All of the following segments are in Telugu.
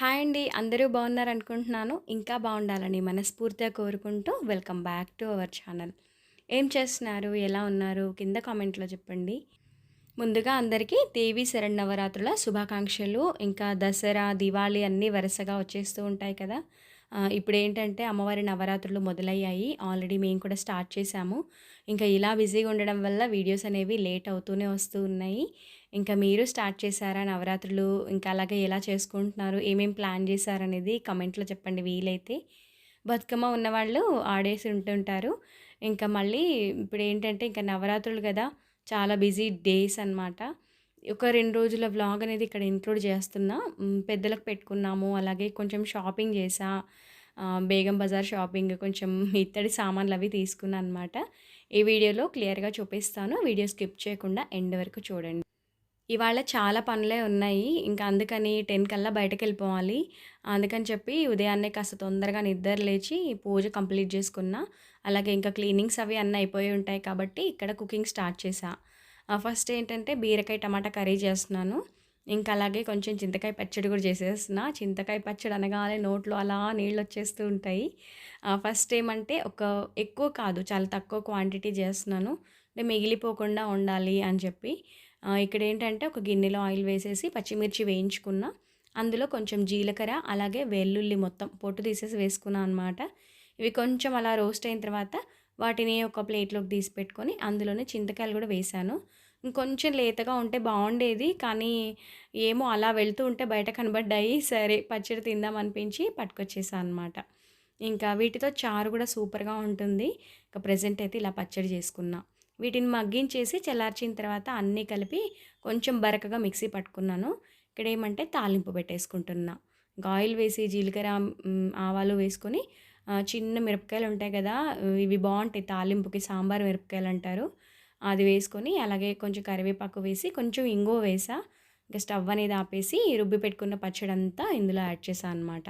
హాయ్ అండి. అందరూ బాగున్నారు అనుకుంటున్నాను ఇంకా బాగుండాలని మనస్ఫూర్తిగా కోరుకుంటూ welcome back to our channel. ఏం చేస్తున్నారు? ఎలా ఉన్నారు? కింద కామెంట్లో చెప్పండి. ముందుగా అందరికీ దేవి శరణవరాత్రుల శుభాకాంక్షలు. ఇంకా దసరా దివాళీ అన్నీ వరుసగా వచ్చేస్తూ ఉంటాయి కదా. ఇప్పుడు ఏంటంటే అమ్మవారి నవరాత్రులు మొదలయ్యాయి. ఆల్రెడీ మేము కూడా స్టార్ట్ చేశాము. ఇంకా ఇలా బిజీగా ఉండడం వల్ల వీడియోస్ అనేవి లేట్ అవుతూనే వస్తూ ఉన్నాయి. ఇంకా మీరు స్టార్ట్ చేశారా నవరాత్రులు? ఇంకా అలాగే ఎలా చేసుకుంటున్నారు? ఏమేమి ప్లాన్ చేశారనేది కమెంట్లో చెప్పండి వీలైతే. బతుకమ్మ ఉన్నవాళ్ళు ఆడేసి ఉంటుంటారు. ఇంకా మళ్ళీ ఇప్పుడు ఏంటంటే ఇంకా నవరాత్రులు కదా చాలా బిజీ డేస్ అన్నమాట. ఒక రెండు రోజుల వ్లాగ్ అనేది ఇక్కడ ఇంక్లూడ్ చేస్తున్నా. పెద్దలకు పెట్టుకున్నాము. అలాగే కొంచెం షాపింగ్ చేసా. బేగం బజార్ షాపింగ్ కొంచెం ఇత్తడి సామాన్లు అవి తీసుకున్నాను అనమాట ఈ వీడియోలో క్లియర్గా చూపిస్తాను. వీడియో స్కిప్ చేయకుండా ఎండ్ వరకు చూడండి. ఇవాళ చాలా పనులే ఉన్నాయి. ఇంకా అందుకని టెన్ కల్లా బయటకు వెళ్ళిపోవాలి. అందుకని చెప్పి ఉదయాన్నే కాస్త తొందరగా నిద్ర లేచి పూజ కంప్లీట్ చేసుకున్నా. అలాగే ఇంకా క్లీనింగ్స్ అవి అన్నీ అయిపోయి ఉంటాయి కాబట్టి ఇక్కడ కుకింగ్ స్టార్ట్ చేశాను ఫస్ట్ ఏంటంటే బీరకాయ టమాటా కర్రీ చేస్తున్నాను. ఇంకా అలాగే కొంచెం చింతకాయ పచ్చడి కూడా చేసేస్తున్నా. చింతకాయ పచ్చడి అనగానే నోట్లో అలా నీళ్ళు వచ్చేస్తూ ఉంటాయి. ఫస్ట్ ఏమంటే ఒక ఎక్కువ కాదు చాలా తక్కువ క్వాంటిటీ చేస్తున్నాను. అంటే మిగిలిపోకుండా ఉండాలి అని చెప్పి. ఇక్కడ ఏంటంటే ఒక గిన్నెలో ఆయిల్ వేసేసి పచ్చిమిర్చి వేయించుకున్నా. అందులో కొంచెం జీలకర్ర అలాగే వెల్లుల్లి మొత్తం పొట్టు తీసేసి వేసుకున్నా అనమాట ఇవి కొంచెం అలా రోస్ట్ అయిన తర్వాత వాటిని ఒక ప్లేట్లోకి తీసి పెట్టుకొని అందులోనే చింతకాయలు కూడా వేశాను. ఇంకొంచెం లేతగా ఉంటే బాగుండేది. కానీ ఏమో అలా వెళ్తూ ఉంటే బయట కనబడ్డాయి. సరే పచ్చడి తిందాం అనిపించి పట్టుకొచ్చేసాను అనమాట ఇంకా వీటితో చారు కూడా సూపర్గా ఉంటుంది. ఇంకా ప్రజెంట్ అయితే ఇలా పచ్చడి చేసుకున్నా. వీటిని మగ్గించేసి చల్లార్చిన తర్వాత అన్నీ కలిపి కొంచెం బరకగా మిక్సీ పట్టుకున్నాను. ఇక్కడ ఏమంటే తాలింపు పెట్టేసుకుంటున్నా. ఇంకా ఆయిల్ వేసి జీలకర్ర ఆవాలు వేసుకొని చిన్న మిరపకాయలు ఉంటాయి కదా ఇవి బాగుంటాయి. తాలింపుకి సాంబార్ మిరపకాయలు అంటారు. అది వేసుకొని అలాగే కొంచెం కరివేపాకు వేసి కొంచెం ఇంగువ వేసా. ఇంకా స్టవ్ అనేది ఆపేసి రుబ్బి పెట్టుకున్న పచ్చడి అంతా ఇందులో యాడ్ చేశాను అనమాట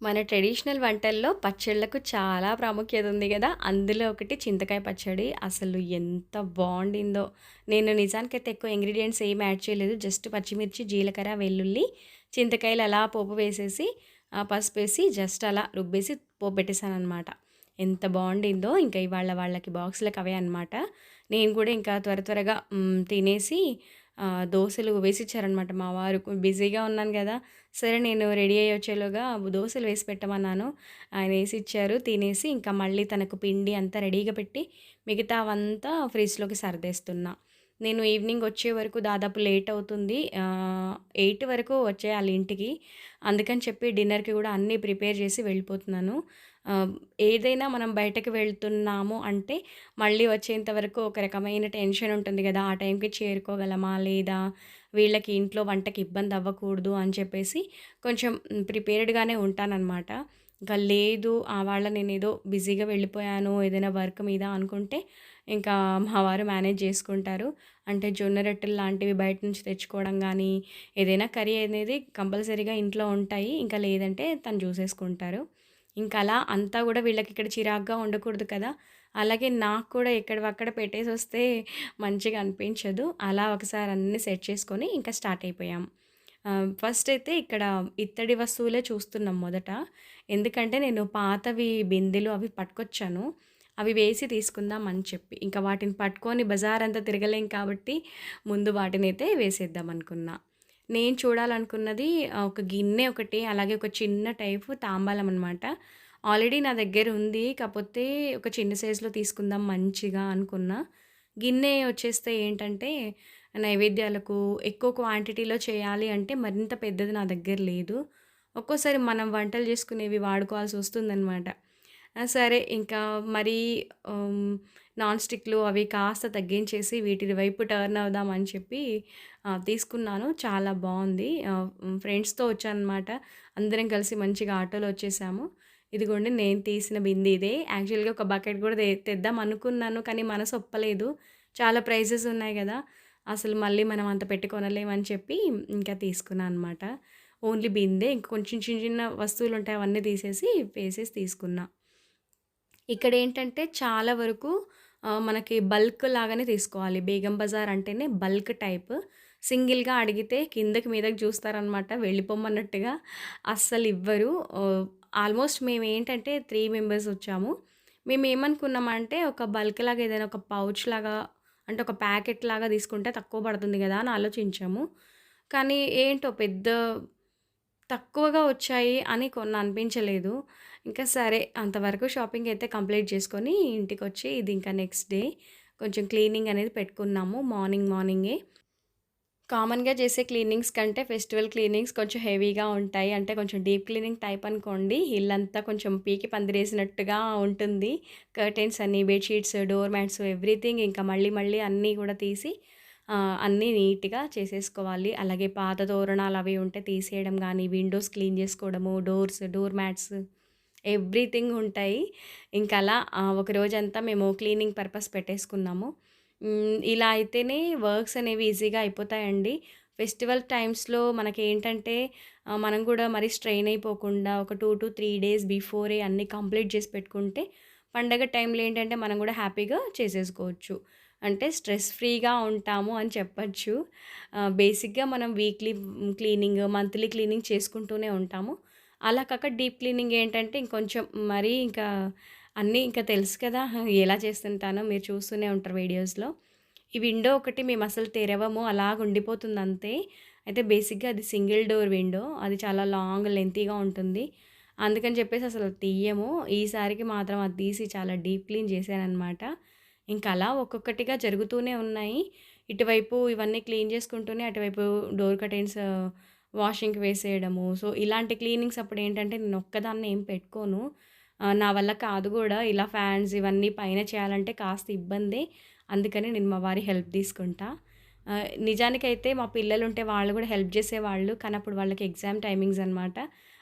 మన ట్రెడిషనల్ వంటల్లో పచ్చళ్ళకు చాలా ప్రాముఖ్యత ఉంది కదా. అందులో ఒకటి చింతకాయ పచ్చడి. అసలు ఎంత బాగుండిందో. నేను నిజానికైతే ఎక్కువ ఇంగ్రీడియంట్స్ ఏం యాడ్ చేయలేదు. జస్ట్ పచ్చిమిర్చి జీలకర్ర వెల్లుల్లి చింతకాయలు అలా పోపు వేసేసి పసుపు వేసి జస్ట్ అలా రుబ్బేసి పోపు పెట్టేశాను అనమాట ఎంత బాగుండిందో ఇంకా ఇవాళ వాళ్ళకి బాక్సులకు అవే అనమాట నేను కూడా ఇంకా త్వర త్వరగా తినేసి దోశలు వేసిచ్చారనమాట మా వారు. బిజీగా ఉన్నాను కదా. సరే నేను రెడీ అయ్యి వచ్చేలోగా దోశలు వేసి పెట్టమన్నాను. ఆయన వేసి ఇచ్చారు తినేసి ఇంకా మళ్ళీ తనకు పిండి అంతా రెడీగా పెట్టి మిగతా అవంతా ఫ్రిడ్జ్లోకి సర్దేస్తున్నా. నేను ఈవినింగ్ వచ్చే వరకు దాదాపు లేట్ అవుతుంది. ఎయిట్ వరకు వచ్చేయాలి ఇంటికి. అందుకని చెప్పి డిన్నర్కి కూడా అన్నీ ప్రిపేర్ చేసి వెళ్ళిపోతున్నాను. ఏదైనా మనం బయటకు వెళ్తున్నాము అంటే మళ్ళీ వచ్చేంత వరకు ఒక రకమైన టెన్షన్ ఉంటుంది కదా ఆ టైంకి చేరుకోగలమా లేదా వీళ్ళకి ఇంట్లో వంటకి ఇబ్బంది అవ్వకూడదు అని చెప్పేసి కొంచెం ప్రిపేర్డ్గానే ఉంటానన్నమాట. ఇంకా లేదు ఆ వాళ్ళ నేను ఏదో బిజీగా వెళ్ళిపోయాను ఏదైనా వర్క్ మీద అనుకుంటే ఇంకా మా వారు మేనేజ్ చేసుకుంటారు. అంటే జొన్న రొట్టెలు లాంటివి బయట నుంచి తెచ్చుకోవడం కానీ ఏదైనా కర్రీ అనేది కంపల్సరీగా ఇంట్లో ఉంటాయి ఇంకా లేదంటే తను చూసేసుకుంటారు. ఇంకా అలా అంతా కూడా వీళ్ళకి ఇక్కడ చిరాగ్గా ఉండకూడదు కదా. అలాగే నాకు కూడా ఎక్కడవక్కడ పెట్టేసి వస్తే మంచిగా అనిపించదు. అలా ఒకసారి అన్నీ సెట్ చేసుకొని ఇంకా స్టార్ట్ అయిపోయాం. ఫస్ట్ అయితే ఇక్కడ ఇత్తడి వస్తువులే చూస్తున్నాం మొదట. ఎందుకంటే నేను పాతవి బిందెలు అవి పట్టుకొచ్చాను. అవి వేసి తీసుకుందాం అని చెప్పి. ఇంకా వాటిని పట్టుకొని బజార్ అంతా తిరగలేం కాబట్టి ముందు వాటిని అయితే వేసేద్దాం అనుకున్నా. నేను చూడాలనుకున్నది ఒక గిన్నె ఒకటి అలాగే ఒక చిన్న టైపు తాంబాలం అనమాట ఆల్రెడీ నా దగ్గర ఉంది కాకపోతే ఒక చిన్న సైజులో తీసుకుందాం మంచిగా అనుకున్నా. గిన్నె వచ్చేస్తే ఏంటంటే నైవేద్యాలకు ఎక్కువ క్వాంటిటీలో చేయాలి అంటే మరింత పెద్దది నా దగ్గర లేదు. ఒక్కోసారి మనం వంటలు చేసుకునేవి వాడుకోవాల్సి వస్తుందన్నమాట. సరే ఇంకా మరీ నాన్ స్టిక్లు అవి కాస్త తగ్గించేసి వీటి వైపు టర్న్ అవుదాం అని చెప్పి తీసుకున్నాను. చాలా బాగుంది ఫ్రెండ్స్తో వచ్చానమాట. అందరం కలిసి మంచిగా ఆటోలో వచ్చేసాము. ఇదిగోండి నేను తీసిన బింది ఇదే. యాక్చువల్గా ఒక బకెట్ కూడా తెద్దాం అనుకున్నాను కానీ మనసు ఒప్పలేదు. చాలా ప్రైజెస్ ఉన్నాయి కదా. అసలు మళ్ళీ మనం అంత పెట్టుకొనలేమని చెప్పి ఇంకా తీసుకున్నాను అనమాట ఓన్లీ బిందే. ఇంకా కొంచెం చిన్న చిన్న వస్తువులు ఉంటాయి అవన్నీ తీసేసి వేసేసి తీసుకున్నా. ఇక్కడ ఏంటంటే చాలా వరకు మనకి బల్క్ లాగానే తీసుకోవాలి బేగం బజార్ అంటేనే బల్క్ టైప్ సింగిల్‌గా అడిగితే కిందకి మీదకి చూస్తారనమాట వెళ్ళిపోమన్నట్టుగా. అస్సలు ఇవ్వరు. ఆల్మోస్ట్ మేము ఏంటంటే త్రీ మెంబర్స్ వచ్చాము. మేము ఏమనుకున్నామంటే ఒక బల్క్ లాగా ఏదైనా ఒక పౌచ్ లాగా అంటే ఒక ప్యాకెట్ లాగా తీసుకుంటే తక్కువ పడుతుంది కదా అని ఆలోచించాము. కానీ ఏంటో పెద్ద తక్కువగా వచ్చాయి అని కొన్ని అనిపించలేదు. ఇంకా సరే అంతవరకు షాపింగ్ అయితే కంప్లీట్ చేసుకొని ఇంటికొచ్చి ఇది ఇంకా నెక్స్ట్ డే కొంచెం క్లీనింగ్ అనేది పెట్టుకున్నాము మార్నింగ్ మార్నింగే. కామన్‌గా చేసే క్లీనింగ్స్ కంటే ఫెస్టివల్ క్లీనింగ్స్ కొంచెం హెవీగా ఉంటాయి. అంటే కొంచెం డీప్ క్లీనింగ్ టైప్ అనుకోండి. ఇల్లంతా కొంచెం పీకి పందిరేసినట్టుగా ఉంటుంది. కర్టెన్స్ అన్నీ, బెడ్‌షీట్స్, డోర్ మ్యాట్స్ ఎవ్రీథింగ్ ఇంకా మళ్ళీ మళ్ళీ అన్నీ కూడా తీసి అన్నీ నీట్‌గా చేసేసుకోవాలి. అలాగే పాత తోరణాలు అవి ఉంటే తీసేయడం కానీ విండోస్ క్లీన్ చేసుకోవడము, డోర్స్, డోర్ మ్యాట్స్ ఎవ్రీథింగ్ ఉంటాయి. ఇంకా అలా ఒక రోజంతా మేము క్లీనింగ్ పర్పస్ పెట్టేసుకున్నాము. ఇలా అయితేనే వర్క్స్ అనేవి ఈజీగా అయిపోతాయండి. ఫెస్టివల్ టైమ్స్‌లో మనకి ఏంటంటే మనం కూడా మరి స్ట్రెయిన్ అయిపోకుండా ఒక 2-3 డేస్ బిఫోరే అన్నీ కంప్లీట్ చేసి పెట్టుకుంటే, పండగ టైంలో ఏంటంటే మనం కూడా హ్యాపీగా చేసేసుకోవచ్చు. అంటే స్ట్రెస్ ఫ్రీగా ఉంటాము అని చెప్పచ్చు బేసిక్‌గా మనం వీక్లీ క్లీనింగ్, మంత్లీ క్లీనింగ్ చేసుకుంటూనే ఉంటాము. అలా కాక డీప్ క్లీనింగ్ ఏంటంటే ఇంకొంచెం మరీ ఇంకా అన్నీ ఇంకా తెలుసు కదా! ఎలా చేస్తుంటానో మీరు చూస్తూనే ఉంటారు వీడియోస్‌లో. ఈ విండో ఒకటి మేము అసలు తెరవము. అలాగ ఉండిపోతుంది అంతే. అయితే బేసిక్‌గా అది సింగిల్ డోర్ విండో. అది చాలా లాంగ్ లెంతీగా ఉంటుంది. అందుకని చెప్పేసి అసలు తీయము. ఈసారికి మాత్రం అది తీసి చాలా డీప్ క్లీన్ చేశాననమాట. ఇంకా అలా ఒక్కొక్కటిగా జరుగుతూనే ఉన్నాయి. ఇటువైపు ఇవన్నీ క్లీన్ చేసుకుంటూనే అటువైపు డోర్ కటెన్స్ వాషింగ్‌కి వేసేయడము. సో, ఇలాంటి క్లీనింగ్స్ అప్పుడు ఏంటంటే నేను ఒక్కదాన్ని ఏం పెట్టుకోను. నా వల్ల కాదు కూడా ఇలా ఫ్యాన్స్ ఇవన్నీ పైన చేయాలంటే కాస్త ఇబ్బంది అందుకని నేను మా వారి హెల్ప్ తీసుకుంటా. నిజానికైతే మా పిల్లలు ఉంటే వాళ్ళు కూడా హెల్ప్ చేసేవాళ్ళు కానీ అప్పుడు వాళ్ళకి ఎగ్జామ్ టైమింగ్స్ అనమాట.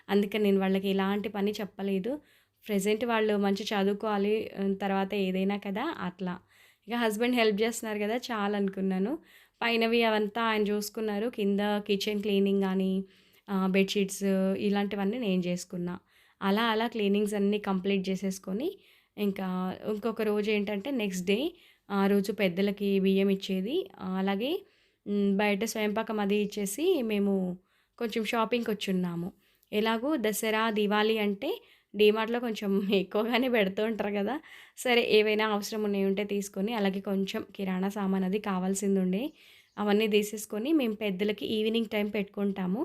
అందుకని నేను వాళ్ళకి ఎలాంటి పని చెప్పలేదు. ప్రెజెంట్ వాళ్ళు మంచిగా చదువుకోవాలి. తర్వాత ఏదైనా కదా! అట్లా. ఇక హస్బెండ్ హెల్ప్ చేస్తున్నారు కదా చాలా అనుకున్నాను పైనవి అవంతా ఆయన చూసుకున్నారు కింద కిచెన్ క్లీనింగ్ కానీ బెడ్‌షీట్స్ ఇలాంటివన్నీ నేను చేసుకున్నా అలా అలా క్లీనింగ్స్ అన్నీ కంప్లీట్ చేసేసుకొని ఇంకా ఇంకొక రోజు ఏంటంటే నెక్స్ట్ డే ఆ రోజు పెద్దలకి బియ్యం ఇచ్చేది. అలాగే బయట స్వయంపాకం అది ఇచ్చేసి మేము కొంచెం షాపింగ్కి వచ్చి ఉన్నాము ఎలాగో దసరా, దివాళీ అంటే డీమార్ట్‌లో కొంచెం ఎక్కువగానే పెడుతూ ఉంటారు కదా సరే ఏవైనా అవసరం ఉన్నాయి ఉంటే తీసుకొని, అలాగే కొంచెం కిరాణా సామాన్ అది కావాల్సిందుండే. అవన్నీ తీసేసుకొని మేము పెద్దలకి ఈవినింగ్ టైం పెట్టుకుంటాము.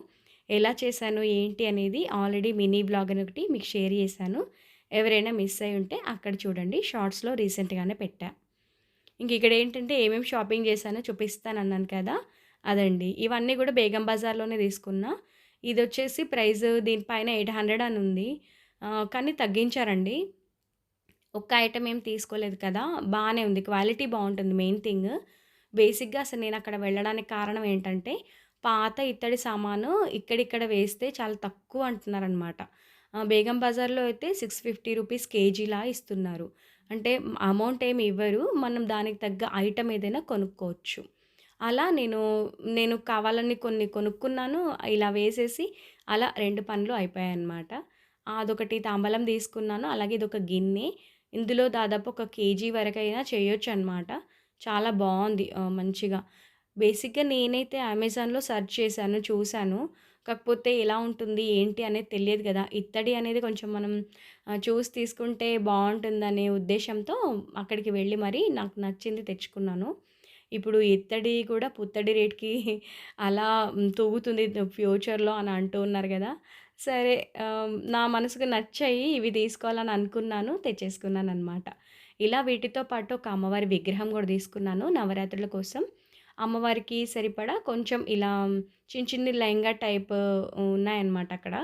ఎలా చేశాను, ఏంటి అనేది ఆల్రెడీ మినీ బ్లాగ్ అని ఒకటి మీకు షేర్ చేశాను. ఎవరైనా మిస్ అయ్యి ఉంటే అక్కడ చూడండి. షార్ట్స్‌లో రీసెంట్‌గానే పెట్టా. ఇంక ఇక్కడ ఏంటంటే ఏమేమి షాపింగ్ చేశానో చూపిస్తాను అన్నాను కదా! అదండి. ఇవన్నీ కూడా బేగం బజార్‌లోనే తీసుకున్నా. ఇదొచ్చేసి ప్రైస్ దీనిపైన 800 అని ఉంది. కానీ తగ్గించారండి. ఒక్క ఐటెం ఏం తీసుకోలేదు కదా! బాగానే ఉంది. క్వాలిటీ బాగుంటుంది మెయిన్ థింగ్. బేసిక్‌గా అసలు నేను అక్కడ వెళ్ళడానికి కారణం ఏంటంటే, పాత ఇత్తడి సామాను ఇక్కడిక్కడ వేస్తే చాలా తక్కువ అంటున్నారనమాట. బేగం బజార్‌లో అయితే 650 రూపీస్ కేజీలా ఇస్తున్నారు. అంటే అమౌంట్ ఏమి ఇవ్వరు. మనం దానికి తగ్గ ఐటమ్ ఏదైనా కొనుక్కోవచ్చు. అలా నేను, నేను కావాలని కొన్ని కొనుక్కున్నాను. ఇలా వేసేసి అలా రెండు పనులు అయిపోయాయి అన్నమాట అదొకటి తాంబలం తీసుకున్నాను. అలాగే ఇది ఒక గిన్నె. ఇందులో దాదాపు ఒక కేజీ వరకైనా చేయొచ్చనమాట. చాలా బాగుంది మంచిగా. బేసిక్‌గా నేనైతే అమెజాన్‌లో సెర్చ్ చేశాను, చూశాను. కాకపోతే ఎలా ఉంటుంది, ఏంటి అనేది తెలియదు కదా ఇత్తడి అనేది కొంచెం మనం చూసి తీసుకుంటే బాగుంటుందనే ఉద్దేశంతో అక్కడికి వెళ్ళి మరి నాకు నచ్చింది తెచ్చుకున్నాను. ఇప్పుడు ఇత్తడి కూడా పుత్తడి రేట్‌కి అలా తూగుతుంది ఫ్యూచర్‌లో అని అంటూ ఉన్నారు కదా సరే నా మనసుకు నచ్చాయి. ఇవి తీసుకోవాలని అనుకున్నాను. తెచ్చేసుకున్నాననమాట. ఇలా వీటితో పాటు ఒక అమ్మవారి విగ్రహం కూడా తీసుకున్నాను నవరాత్రుల కోసం. అమ్మవారికి సరిపడా కొంచెం ఇలా చిన్న చిన్ని లెహంగా టైప్ ఉన్నాయన్నమాట అక్కడ.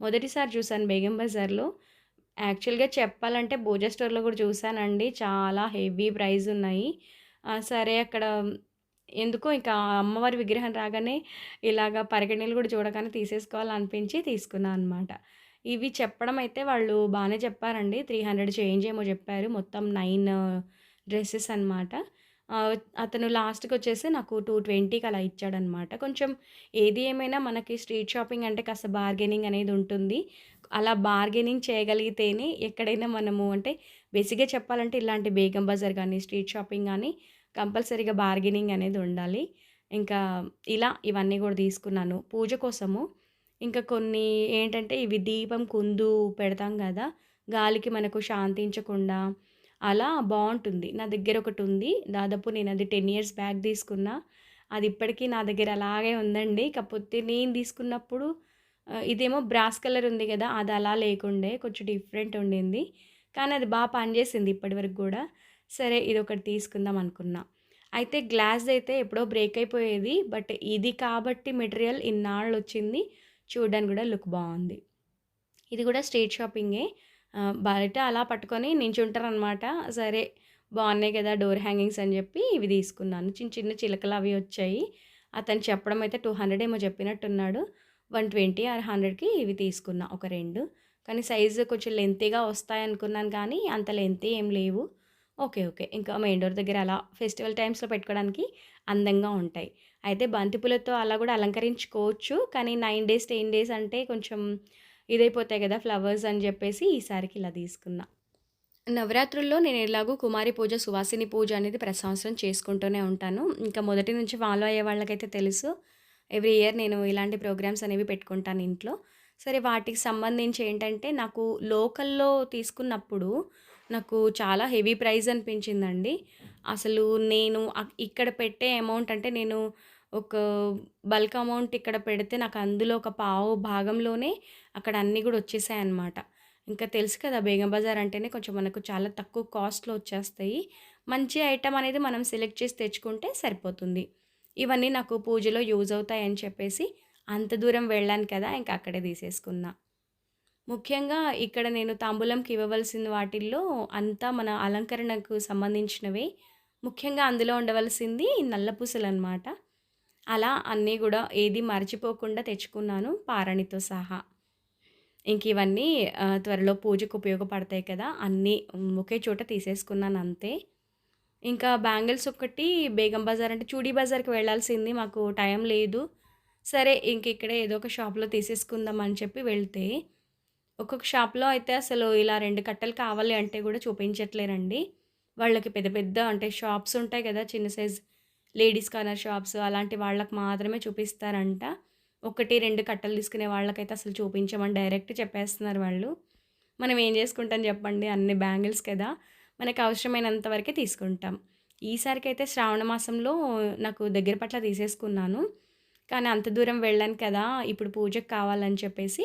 మొదటిసారి చూసాను బేగం బజార్‌లో. యాక్చువల్‌గా చెప్పాలంటే పూజా స్టోర్‌లో కూడా చూశానండి చాలా హెవీ ప్రైస్ ఉన్నాయి. సరే అక్కడ ఎందుకో ఇంకా అమ్మవారి విగ్రహం రాగానే ఇలాగ పరిగణలు కూడా చూడగానే తీసేసుకోవాలనిపించి తీసుకున్నాను అనమాట. ఇవి చెప్పడం అయితే వాళ్ళు బాగానే చెప్పారండి. 300 చేంజ్ ఏమో చెప్పారు మొత్తం నైన్ డ్రెస్సెస్ అనమాట. అతను లాస్ట్కి వచ్చేసి నాకు 220కి అలా ఇచ్చాడనమాట. కొంచెం ఏది ఏమైనా మనకి స్ట్రీట్ షాపింగ్ అంటే కాస్త బార్గెనింగ్ అనేది ఉంటుంది. అలా బార్గెనింగ్ చేయగలిగితేనే ఎక్కడైనా మనము అంటే బేసిక్‌గా చెప్పాలంటే ఇలాంటి బేగం బజార్ కానీ స్ట్రీట్ షాపింగ్ కానీ కంపల్సరీగా బార్గెనింగ్ అనేది ఉండాలి. ఇంకా ఇలా ఇవన్నీ కూడా తీసుకున్నాను పూజ కోసము. ఇంకా కొన్ని ఏంటంటే ఇవి దీపం కుందు పెడతాం కదా గాలికి మనకు శాంతించకుండా అలా బాగుంటుంది. నా దగ్గర ఒకటి ఉంది. దాదాపు నేను అది టెన్ ఇయర్స్ బ్యాక్ తీసుకున్నా. అది ఇప్పటికీ నా దగ్గర అలాగే ఉందండి. కాకపోతే నేను తీసుకున్నప్పుడు ఇదేమో బ్రాస్ కలర్ ఉంది కదా అది అలా లేకుండే కొంచెం డిఫరెంట్ ఉండింది. కానీ అది బాగా పనిచేసింది ఇప్పటివరకు కూడా. సరే ఇది ఒకటి తీసుకుందాం అనుకున్నా. అయితే గ్లాస్ అయితే ఎప్పుడో బ్రేక్ అయిపోయేది బట్ ఇది కాబట్టి మెటీరియల్ ఇన్నాళ్ళు వచ్చింది చూడడానికి కూడా లుక్ బాగుంది. ఇది కూడా స్ట్రీట్ షాపింగే. బయట అలా పట్టుకొని నించుంటారనమాట సరే బాగున్నాయి కదా డోర్ హ్యాంగింగ్స్ అని చెప్పి ఇవి తీసుకున్నాను. చిన్న చిన్న చిలకలు అవి వచ్చాయి. అతను చెప్పడం అయితే టూ హండ్రెడ్ ఏమో చెప్పినట్టున్నాడు. వన్ ట్వంటీ ఆర్ హండ్రెడ్కి ఇవి తీసుకున్నా ఒక రెండు. కానీ సైజు కొంచెం లెంతీగా వస్తాయి అనుకున్నాను కానీ అంత లెంతీ ఏం లేవు. Okay okay. ఇంకా మెయిన్ డోర్ దగ్గర అలా ఫెస్టివల్ టైమ్స్లో పెట్టుకోవడానికి అందంగా ఉంటాయి. అయితే బంతిపూలతో అలా కూడా అలంకరించుకోవచ్చు. కానీ నైన్ డేస్ టెన్ డేస్ అంటే కొంచెం ఇదైపోతాయి కదా ఫ్లవర్స్ అని చెప్పేసి ఈసారికి ఇలా తీసుకున్నా. నవరాత్రుల్లో నేను ఎలాగో కుమారి పూజ సువాసిని పూజ అనేది ప్రతి సంవత్సరం చేసుకుంటూనే ఉంటాను. ఇంకా మొదటి నుంచి ఫాలో అయ్యే వాళ్ళకైతే తెలుసు. ఎవ్రీ ఇయర్ నేను ఇలాంటి ప్రోగ్రామ్స్ అనేవి పెట్టుకుంటాను ఇంట్లో. సరే వాటికి సంబంధించి ఏంటంటే నాకు లోకల్లో తీసుకున్నప్పుడు నాకు చాలా హెవీ ప్రైస్ అనిపించిందండి. అసలు నేను ఇక్కడ పెట్టే అమౌంట్ అంటే నేను ఒక బల్క్ అమౌంట్ ఇక్కడ పెడితే నాకు అందులో ఒక పావు భాగంలోనే అక్కడ అన్నీ కూడా వచ్చేసాయి అన్నమాట ఇంకా తెలుసు కదా బేగం బజార్ అంటేనే కొంచెం మనకు చాలా తక్కువ కాస్ట్లో వచ్చేస్తాయి. మంచి ఐటమ్ అనేది మనం సెలెక్ట్ చేసి తెచ్చుకుంటే సరిపోతుంది. ఇవన్నీ నాకు పూజలో యూజ్ అవుతాయని చెప్పేసి అంత దూరం వెళ్ళాను కదా ఇంకా అక్కడే తీసేసుకున్నా. ముఖ్యంగా ఇక్కడ నేను తాంబూలంకి ఇవ్వవలసిన వాటిల్లో అంతా మన అలంకరణకు సంబంధించినవే. ముఖ్యంగా అందులో ఉండవలసింది నల్లపూసలు అనమాట అలా అన్నీ కూడా ఏది మర్చిపోకుండా తెచ్చుకున్నాను పారణితో సహా. ఇంక ఇవన్నీ త్వరలో పూజకు ఉపయోగపడతాయి కదా అన్నీ ఒకే చోట తీసేసుకున్నాను అంతే. ఇంకా బ్యాంగిల్స్ ఒకటి బేగం బజార్ అంటే చూడీ బజార్కి వెళ్ళాల్సింది మాకు టైం లేదు. సరే ఇంక ఇక్కడే ఏదో ఒక షాప్లో తీసేసుకుందాం అని చెప్పి వెళ్తే ఒక్కొక్క షాప్లో అయితే అసలు ఇలా రెండు కట్టలు కావాలి అంటే కూడా చూపించట్లేరండి. వాళ్ళకి పెద్ద పెద్ద అంటే షాప్స్ ఉంటాయి కదా చిన్న సైజ్ లేడీస్ కార్నర్ షాప్స్ అలాంటి వాళ్ళకి మాత్రమే చూపిస్తారంట. ఒకటి రెండు కట్టలు తీసుకునే వాళ్ళకైతే అసలు చూపించమని డైరెక్ట్ చెప్పేస్తున్నారు వాళ్ళు. మనం ఏం చేసుకుంటాం చెప్పండి అన్ని బ్యాంగిల్స్ కదా మనకు అవసరమైనంత వరకే తీసుకుంటాం. ఈసారికైతే శ్రావణ మాసంలో నాకు దగ్గర పట్ల తీసేసుకున్నాను. కానీ అంత దూరం వెళ్ళాను కదా ఇప్పుడు పూజకు కావాలని చెప్పేసి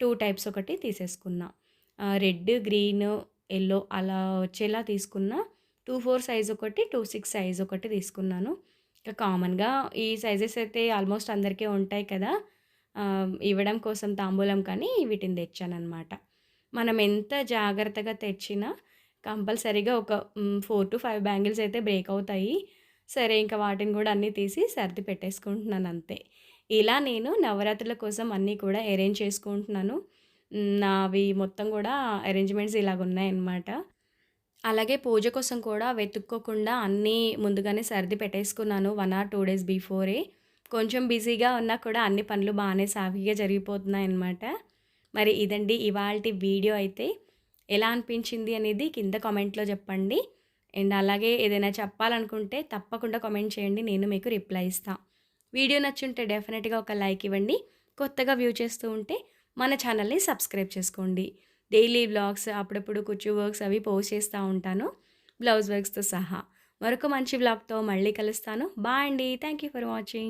టూ టైప్స్ ఒకటి తీసేసుకున్నా. రెడ్ గ్రీన్ ఎల్లో అలా వచ్చేలా తీసుకున్నా. టూ ఫోర్ సైజ్ ఒకటి టూ సిక్స్ సైజ్ ఒకటి తీసుకున్నాను. ఇంకా కామన్గా ఈ సైజెస్ అయితే ఆల్మోస్ట్ అందరికీ ఉంటాయి కదా. ఇవ్వడం కోసం తాంబూలం కానీ వీటిని తెచ్చానమాట మనం ఎంత జాగ్రత్తగా తెచ్చినా కంపల్సరీగా ఒక ఫోర్ టు ఫైవ్ బ్యాంగిల్స్ అయితే బ్రేక్ అవుతాయి. సరే ఇంకా వాటిని కూడా అన్నీ తీసి సర్ది పెట్టేసుకుంటున్నాను అంతే. ఇలా నేను నవరాత్రుల కోసం అన్నీ కూడా అరేంజ్ చేసుకుంటున్నాను. నావి మొత్తం కూడా అరేంజ్మెంట్స్ ఇలాగ ఉన్నాయన్నమాట. అలాగే పూజ కోసం కూడా వెతుక్కోకుండా అన్నీ ముందుగానే సర్ది పెట్టేసుకున్నాను వన్ ఆర్ టూ డేస్ బిఫోరే. కొంచెం బిజీగా ఉన్నా కూడా అన్ని పనులు బాగానే సాఫీగా జరిగిపోతున్నాయి అన్నమాట మరి ఇదండి ఇవాళ వీడియో అయితే. ఎలా అనిపించింది అనేది కింద కామెంట్లో చెప్పండి. అండ్ అలాగే ఏదైనా చెప్పాలనుకుంటే తప్పకుండా కామెంట్ చేయండి నేను మీకు రిప్లై ఇస్తాను వీడియో నచ్చుంటే డెఫినెట్గా ఒక లైక్ ఇవ్వండి. కొత్తగా వ్యూ చేస్తూ ఉంటే మన ఛానల్ని సబ్స్క్రైబ్ చేసుకోండి. డైలీ బ్లాగ్స్ అప్పుడప్పుడు కుచ్చు వర్క్స్ అవి పోస్ట్ చేస్తూ ఉంటాను బ్లౌజ్ వర్క్స్తో సహా. మరొక మంచి బ్లాగ్తో మళ్ళీ కలుస్తాను. బాయ్ అండి. Thank you for watching